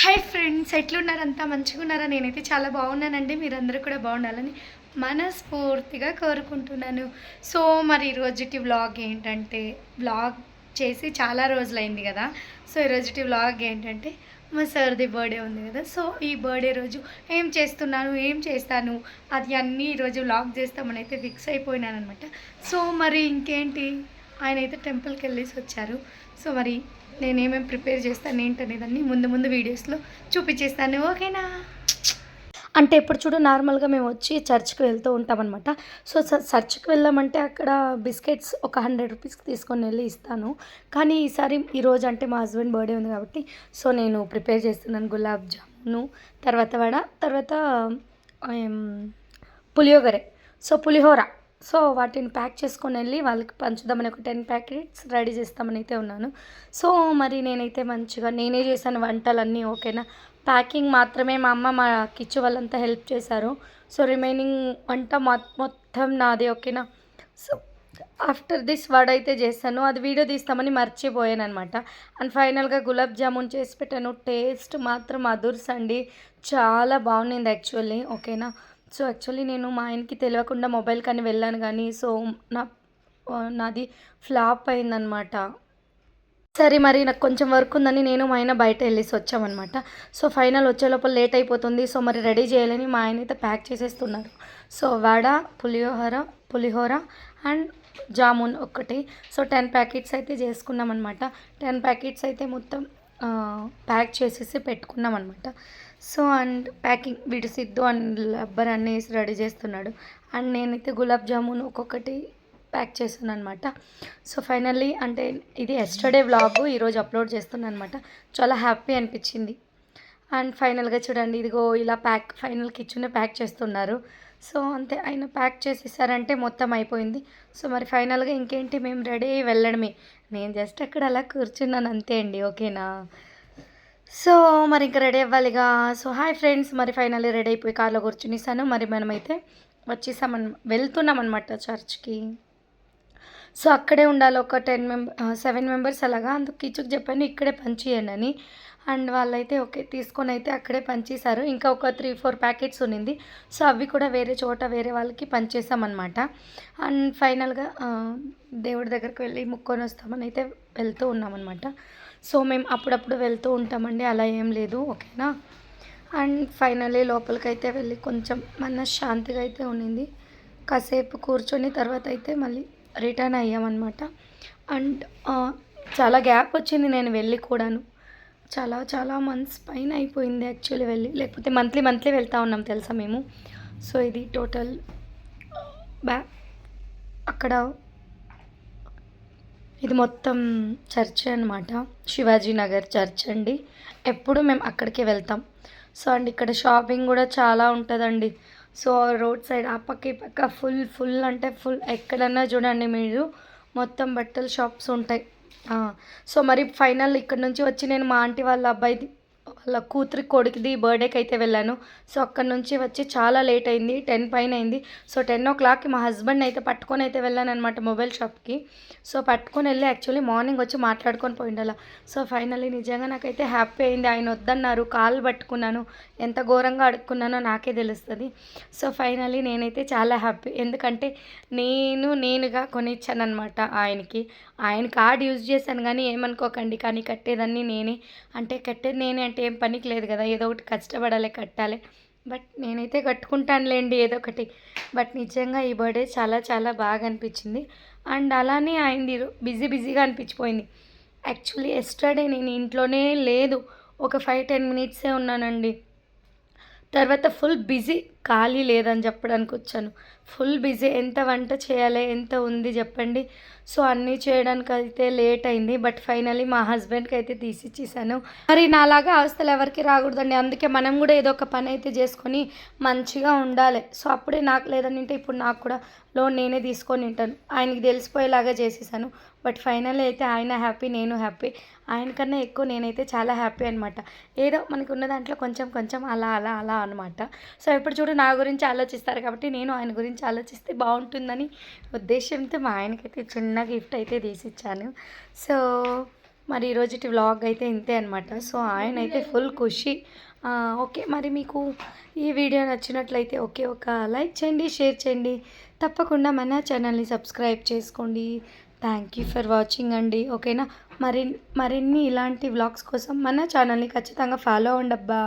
Hi friends ఎట్లున్నారంతా మంచిగా ఉన్నారా నేనైతే చాలా బాగున్నానండి. మీరందరూ కూడా బాగుండాలని మనస్ఫూర్తిగా కోరుకుంటున్నాను. సో మరి ఈరోజుటి వ్లాగ్ ఏంటంటే వ్లాగ్ చేసి చాలా రోజులైంది కదా. సో ఈరోజుటి వ్లాగ్ ఏంటంటే మా సార్ది బర్త్డే ఉంది కదా. సో ఈ బర్త్డే రోజు ఏం చేస్తున్నాను? ఏం చేస్తాను? అది అన్నీ ఈరోజు వ్లాగ్ చేస్తామని అయితే ఫిక్స్ అయిపోయినాను అనమాట సో మరి ఇంకేంటి? ఆయన అయితే టెంపుల్కి వెళ్ళేసి వచ్చారు. సో మరి నేను ఏమేమి ప్రిపేర్ చేస్తాను ఏంటనేదాన్ని ముందు ముందు వీడియోస్లో చూపించేస్తాను ఓకేనా? అంటే ఇప్పుడు చూడు నార్మల్గా మేము వచ్చి చర్చ్కి వెళ్తూ ఉంటామన్నమాట. సో చర్చ్కి వెళ్ళామంటే అక్కడ బిస్కెట్స్ ఒక హండ్రెడ్ రూపీస్కి తీసుకొని వెళ్ళి ఇస్తాను. కానీ ఈసారి ఈరోజు అంటే మా హస్బెండ్ బర్త్డే ఉంది కాబట్టి సో నేను ప్రిపేర్ చేస్తున్నాను గులాబ్ జామును తర్వాత వడ తర్వాత ఏం, పులియోగరే సో పులిహోర. సో వాటిని ప్యాక్ చేసుకొని వెళ్ళి వాళ్ళకి పంచుదామని ఒక టెన్ ప్యాకెట్స్ రెడీ చేస్తామని అయితే ఉన్నాను. సో మరి నేనైతే మంచిగా నేనే చేశాను వంటలన్నీ ఓకేనా? ప్యాకింగ్ మాత్రమే మా అమ్మ మా కిచ్చు వాళ్ళంతా హెల్ప్ చేశారు. సో రిమైనింగ్ వంట మొ- మొత్తం నాది ఓకేనా? సో ఆఫ్టర్ దిస్ వడ్ అయితే చేస్తాను అది వీడియో తీస్తామని మర్చిపోయాను అనమాట అండ్ ఫైనల్గా గులాబ్ జామున్ చేసి పెట్టాను. టేస్ట్ మాత్రం అదుర్స్ అండి. చాలా బాగుంది యాక్చువల్లీ ఓకేనా? సో యాక్చువల్లీ నేను మా ఆయనకి తెలియకుండా మొబైల్ కానీ వెళ్ళాను కానీ సో నా నాది ఫ్లాప్ అయిందనమాట సరే మరి నాకు కొంచెం వర్క్ ఉందని నేను మా ఆయన బయట వెళ్ళేసి వచ్చామన్నమాట. సో ఫైనల్ వచ్చే లోపల లేట్ అయిపోతుంది. సో మరి రెడీ చేయాలని మా ఆయన అయితే ప్యాక్ చేసేస్తున్నారు. So vada pulihora pulihora and jamun ఒకటి సో టెన్ ప్యాకెట్స్ అయితే చేసుకున్నాం అనమాట టెన్ ప్యాకెట్స్ అయితే మొత్తం ప్యాక్ చేసేసి పెట్టుకున్నాం అనమాట సో అండ్ ప్యాకింగ్ వీడు సిద్ధు అండ్ రబ్బర్ అన్నీ వేసి రెడీ చేస్తున్నాడు. అండ్ నేనైతే గులాబ్ జామున్ ఒక్కొక్కటి ప్యాక్ చేస్తున్నాను అనమాట సో ఫైనల్లీ అంటే ఇది ఎస్టర్డే వ్లాగ్ ఈరోజు అప్లోడ్ చేస్తున్నాను అనమాట చాలా హ్యాపీ అనిపించింది. అండ్ ఫైనల్గా చూడండి ఇదిగో ఇలా ప్యాక్ ఫైనల్ కిచెన్ ప్యాక్ చేస్తున్నారు. సో అంతే ఆయన ప్యాక్ చేసేసారంటే మొత్తం అయిపోయింది. సో మరి ఫైనల్గా ఇంకేంటి మేము రెడీ అయ్యి వెళ్ళడమే. నేను జస్ట్ అక్కడ అలా కూర్చున్నాను అంతే అండి ఓకేనా? సో మరి ఇంకా రెడీ అవ్వాలిగా. So hi friends. మరి ఫైనల్లీ రెడీ అయిపోయి కార్లో కూర్చునిసాను. మరి మనమైతే వచ్చేసామన్ వెళ్తున్నామన్నమాట చర్చ్కి. సో అక్కడే ఉండాలి. ఒక టెన్ మెంబర్ సెవెన్ మెంబర్స్ అలాగా. అందుకు కిచుకు చెప్పాను ఇక్కడే పంచేయండి అని. అండ్ వాళ్ళైతే ఓకే తీసుకొని అయితే అక్కడే పంచేశారు ఇంకా ఒక త్రీ ఫోర్ ప్యాకెట్స్ ఉన్నింది. సో అవి కూడా వేరే చోట వేరే వాళ్ళకి పంచేసామన్నమాట అండ్ ఫైనల్గా దేవుడి దగ్గరికి వెళ్ళి ముక్కొని వస్తామని అయితే వెళ్తూ ఉన్నామన్నమాట సో మేము అప్పుడప్పుడు వెళ్తూ ఉంటామండి అలా ఏం లేదు ఓకేనా? అండ్ ఫైనల్లీ లోపలికైతే వెళ్ళి కొంచెం మనశ్శాంతిగా శాంతిగా అయితే ఉన్నింది కాసేపు కూర్చొని తర్వాత అయితే మళ్ళీ రిటర్న్ అయ్యామన్నమాట. అండ్ చాలా గ్యాప్ వచ్చింది నేను వెళ్ళి కూడాను. చాలా చాలా మంత్స్ పైన అయిపోయింది యాక్చువల్లీ వెళ్ళి. లేకపోతే మంత్లీ మంత్లీ వెళ్తూ ఉన్నాం తెలుసా మేము. సో ఇది టోటల్ బ్యా అక్కడ ఇది మొత్తం చర్చ్ అనమాట శివాజీ నగర్ చర్చ్ అండి. ఎప్పుడు మేము అక్కడికే వెళ్తాం. సో అండ్ ఇక్కడ షాపింగ్ కూడా చాలా ఉంటుందండి. సో రోడ్ సైడ్ ఆ పక్క ఈ పక్క ఫుల్ ఫుల్ అంటే ఫుల్. ఎక్కడన్నా చూడండి మీరు మొత్తం బట్టల షాప్స్ ఉంటాయి. సో మరి ఫైనల్ ఇక్కడ నుంచి వచ్చి నేను మా ఆంటీ వాళ్ళ అబ్బాయిది వాళ్ళ కూతురి కొడుకుది బర్త్డేకి అయితే వెళ్ళాను. సో అక్కడ నుంచి వచ్చి చాలా లేట్ అయింది. టెన్ పైన అయింది. సో టెన్ ఓ క్లాక్కి మా హస్బెండ్ అయితే పట్టుకొని అయితే వెళ్ళాను అనమాట మొబైల్ షాప్కి. సో పట్టుకొని వెళ్ళి యాక్చువల్లీ మార్నింగ్ వచ్చి మాట్లాడుకొని పోయిండాల. సో ఫైనల్లీ నిజంగా నాకైతే హ్యాపీ అయింది. ఆయన వద్దన్నారు. కాళ్ళు పట్టుకున్నాను. ఎంత ఘోరంగా అడుక్కున్నానో నాకే తెలుస్తుంది. సో ఫైనల్లీ నేనైతే చాలా హ్యాపీ. ఎందుకంటే నేను నేనుగా కొనిచ్చాను అనమాట ఆయనకి ఆయన కార్డ్ యూజ్ చేశాను కానీ ఏమనుకోకండి. కానీ కట్టేదాన్ని నేనే. అంటే కట్టేది నేనే అంటే ఏం పనికి లేదు కదా ఏదో ఒకటి కష్టపడాలి కట్టాలి. బట్ నేనైతే కట్టుకుంటానులేండి ఏదో ఒకటి. బట్ నిజంగా ఈ బర్త్డే చాలా చాలా బాగా అనిపించింది. అండ్ అలానే అయింది బిజీ బిజీగా అనిపించిపోయింది. యాక్చువల్లీ ఎస్టర్డే నేను ఇంట్లోనే లేదు. ఒక ఫైవ్ టెన్ మినిట్సే ఉన్నానండి. తర్వాత ఫుల్ బిజీ. ఖాళీ లేదని చెప్పడానికి వచ్చాను. Full busy. ఎంత వంట చేయాలి? ఎంత ఉంది చెప్పండి. సో అన్నీ చేయడానికి అయితే లేట్ అయింది. బట్ ఫైనలీ మా హస్బెండ్కి అయితే తీసి ఇచ్చేసాను. మరి నాలాగా అవస్థలు ఎవరికి రాకూడదండి. అందుకే మనం కూడా ఏదో ఒక పని అయితే చేసుకొని మంచిగా ఉండాలి. సో అప్పుడే నాకు లేదని అంటే ఇప్పుడు నాకు కూడా లోన్ నేనే తీసుకొని ఉంటాను. ఆయనకి తెలిసిపోయేలాగా చేసేసాను. బట్ ఫైనల్ అయితే ఆయన హ్యాపీ నేను హ్యాపీ. ఆయనకన్నా ఎక్కువ నేనైతే చాలా హ్యాపీ అనమాట ఏదో మనకు ఉన్న దాంట్లో కొంచెం కొంచెం అలా అలా అలా అనమాట సో ఇప్పుడు చూడ నా గురించి ఆలోచిస్తారు కాబట్టి నేను ఆయన గురించి ఆలోచిస్తే బాగుంటుందని ఉద్దేశంతో మా ఆయనకైతే చిన్న గిఫ్ట్ అయితే తీసిచ్చాను సో మరి ఈరోజుటి వ్లాగ్ అయితే ఇంతే అనమాట సో ఆయన అయితే ఫుల్ ఖుషి. ఓకే మరి మీకు ఈ వీడియో నచ్చినట్లయితే ఓకే ఒక లైక్ చేయండి షేర్ చేయండి. తప్పకుండా మన ఛానల్ని సబ్స్క్రైబ్ చేసుకోండి. థ్యాంక్ యూ ఫర్ వాచింగ్ అండి. ఓకేనా? మరి మరిన్ని ఇలాంటి వ్లాగ్స్ కోసం మన ఛానల్ని ఖచ్చితంగా ఫాలో అవ్వండి అబ్బా.